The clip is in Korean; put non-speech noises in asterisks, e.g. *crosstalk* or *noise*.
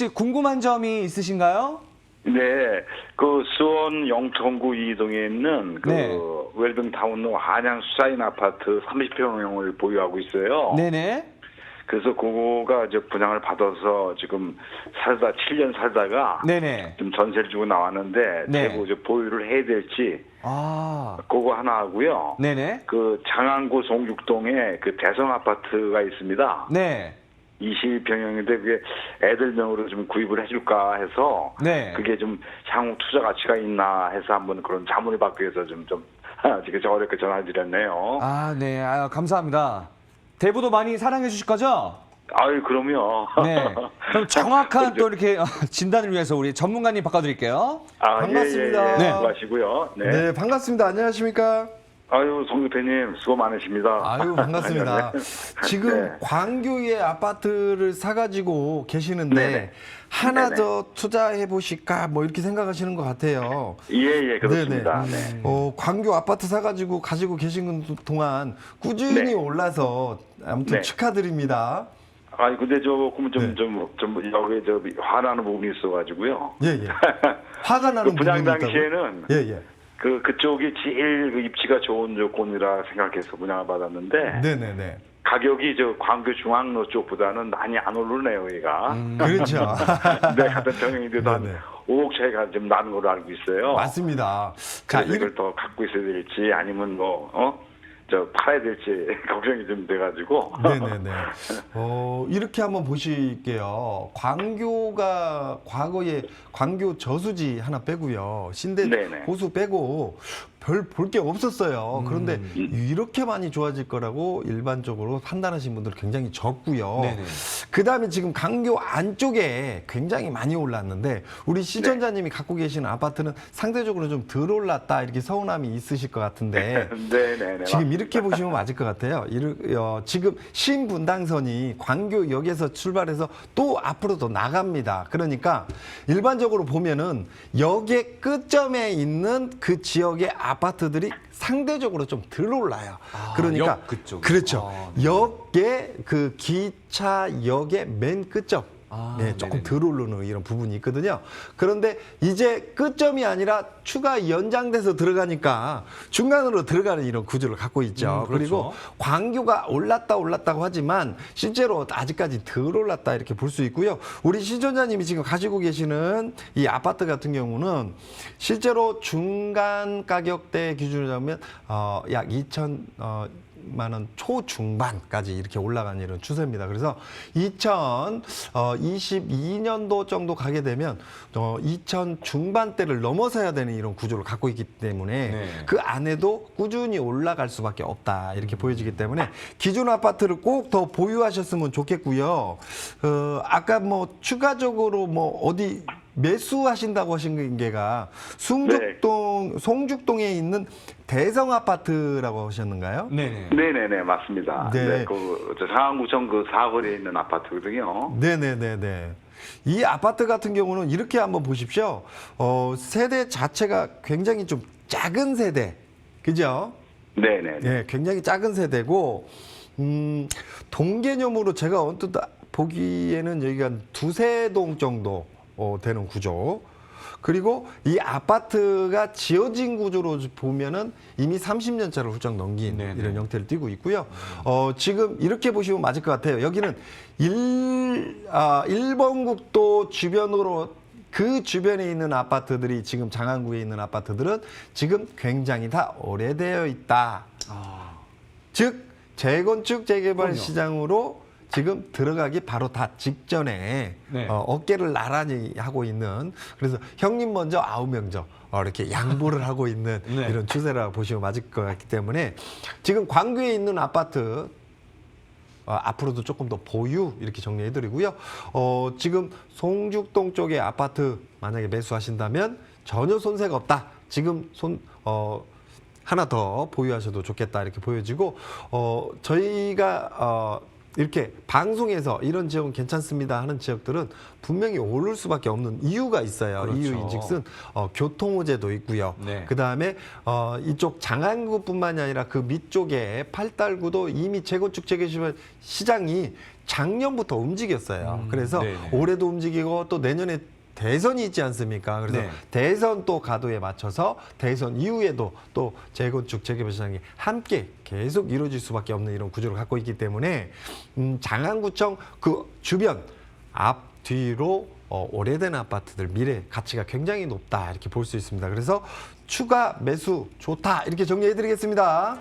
혹시 궁금한 점이 있으신가요? 네, 그 수원 영천구 이동에 있는 그 네. 웰빙타운 한양 수사인 아파트 30평형을 보유하고 있어요. 네네. 그래서 그거가 이제 분양을 받아서 지금 살다 7년 살다가 네네. 좀 전세를 주고 나왔는데 네. 대구 이제 보유를 해야 될지 아, 그거 하나 하고요. 네네. 그 장안구 송육동에 그 대성 아파트가 있습니다. 네. 21평형인데 그게 애들 명으로 좀 구입을 해줄까 해서 네. 그게 좀 향후 투자 가치가 있나 해서 한번 그런 자문을 받기 위해서 좀 좀 *laughs* 지금 저 어렵게 전화드렸네요. 아, 네. 아, 감사합니다. 대부도 많이 사랑해 주실 거죠? 아유 그럼요. 네. *laughs* 그럼 정확한 또 이렇게 어, 진단을 위해서 우리 전문가님 바꿔드릴게요. 아, 반갑습니다. 예, 예, 예. 네. 수고하시고요. 네. 네, 반갑습니다. 안녕하십니까? 아유 송 대표님 수고 많으십니다. 아유, 반갑습니다. *laughs* 지금 네. 광교에 아파트를 사가지고 계시는데 네네. 하나 네네. 더 투자해 보실까 뭐 이렇게 생각하시는 것 같아요. 예 예 그렇습니다. 네네. 네. 어, 광교 아파트 사가지고 가지고 계신 동안 꾸준히 네. 올라서 아무튼 네. 축하드립니다. 아니 근데 조금 네. 좀좀좀 좀 여기 저 화나는 부분이 있어가지고요. 예, 예. 화가 나는 *laughs* 그 분양. 당시에는 예, 예. 그 그쪽이 제일 그 입지가 좋은 조건이라 생각해서 분양을 받았는데 네, 네, 네. 가격이 저 광교 중앙로 쪽보다는 많이 안 오르네요, 얘가. 그렇죠. *laughs* 네, 같은 평형인데도 한 네네. 5억 차이가 좀 나는 걸로 알고 있어요. 맞습니다. 자, 이걸 더 갖고 있어야 될지 아니면 뭐 어? 저 팔아야 될지 *laughs* 걱정이 좀 돼가지고. 네네네. *laughs* 어, 이렇게 한번 보실게요. 광교가 과거에 광교 저수지 하나 빼고요. 신대 네네. 호수 빼고 별 볼 게 없었어요. 그런데 이렇게 많이 좋아질 거라고 일반적으로 판단하신 분들 굉장히 적고요. 네네. 그 다음에 지금 강교 안쪽에 굉장히 많이 올랐는데 우리 시청자님이 갖고 계시는 아파트는 상대적으로 좀 덜 올랐다 이렇게 서운함이 있으실 것 같은데 *laughs* 네네네. 지금 이렇게 보시면 맞을 것 같아요. 이르- 어, 지금 신분당선이 광교역에서 출발해서 또 앞으로 더 나갑니다. 그러니까 일반적으로 보면은 역의 끝점에 있는 그 지역의 아파트들이 상대적으로 좀 덜 올라요. 아, 그러니까 역 그쪽에. 그렇죠. 아, 역의 그 기차역의 맨 끝점. 아, 네, 조금 네네네. 덜 오르는 이런 부분이 있거든요. 그런데 이제 끝점이 아니라 추가 연장돼서 들어가니까 중간으로 들어가는 이런 구조를 갖고 있죠. 음, 그렇죠. 그리고 광교가 올랐다 올랐다고 하지만 실제로 아직까지 덜 올랐다 이렇게 볼 수 있고요. 우리 시청자님이 지금 가지고 계시는 이 아파트 같은 경우는 실제로 중간 가격대 기준으로 하면 어, 약 2천 어, 만 원 초중반까지 이렇게 올라가는 이런 추세입니다. 그래서 2022년도 정도 가게 되면 어, 2000 중반대를 넘어서야 되는 이런 구조를 갖고 있기 때문에 네. 그 안에도 꾸준히 올라갈 수밖에 없다 이렇게 보여지기 때문에 기존 아파트를 꼭 더 보유하셨으면 좋겠고요. 어, 아까 뭐 추가적으로 뭐 어디 매수하신다고 하신 게가 숭죽동 송죽동에 있는 대성 아파트라고 하셨는가요? 네네. 네네네 맞습니다. 네. 네, 그저 상암구청 그 사거리에 있는 아파트거든요. 네네네네. 이 아파트 같은 경우는 이렇게 한번 보십시오. 어, 세대 자체가 굉장히 좀 작은 세대. 그죠? 네네. 예, 굉장히 작은 세대고, 음, 동 개념으로 제가 언뜻 보기에는 여기가 한 두세 동 정도 어, 되는 구조. 그리고 이 아파트가 지어진 구조로 보면은 이미 30년차를 훌쩍 넘긴 네네. 이런 형태를 띠고 있고요. 어, 지금 이렇게 보시면 맞을 것 같아요. 여기는 일, 아, 1번 국도 주변으로 그 주변에 있는 아파트들이 지금 장안구에 있는 아파트들은 지금 굉장히 다 오래되어 있다. 아, 즉 재건축 재개발 그럼요. 시장으로 지금 들어가기 바로 다 직전에 네. 어, 어깨를 나란히 하고 있는 그래서 형님 먼저 아우 명저 어, 이렇게 양보를 하고 있는 *laughs* 네. 이런 추세라고 보시면 맞을 것 같기 때문에 지금 광교에 있는 아파트 어, 앞으로도 조금 더 보유 이렇게 정리해드리고요. 어, 지금 송죽동 쪽의 아파트 만약에 매수하신다면 전혀 손색 없다. 지금 손 어, 하나 더 보유하셔도 좋겠다 이렇게 보여지고 어, 저희가 어, 이렇게 방송에서 이런 지역은 괜찮습니다 하는 지역들은 분명히 오를 수밖에 없는 이유가 있어요. 그렇죠. 이유인즉슨 어, 교통 호재도 있고요. 네. 그 다음에 어, 이쪽 장안구뿐만이 아니라 그 밑쪽에 팔달구도 이미 재건축 재개발 시장이 작년부터 움직였어요. 그래서 음, 네네. 올해도 움직이고 또 내년에 대선이 있지 않습니까? 그래서 네. 대선 또 가도에 맞춰서 대선 이후에도 또 재건축 재개발 시장이 함께 계속 이루어질 수밖에 없는 이런 구조를 갖고 있기 때문에 음, 장안구청 그 주변 앞 뒤로 어, 오래된 아파트들 미래 가치가 굉장히 높다 이렇게 볼 수 있습니다. 그래서 추가 매수 좋다 이렇게 정리해 드리겠습니다.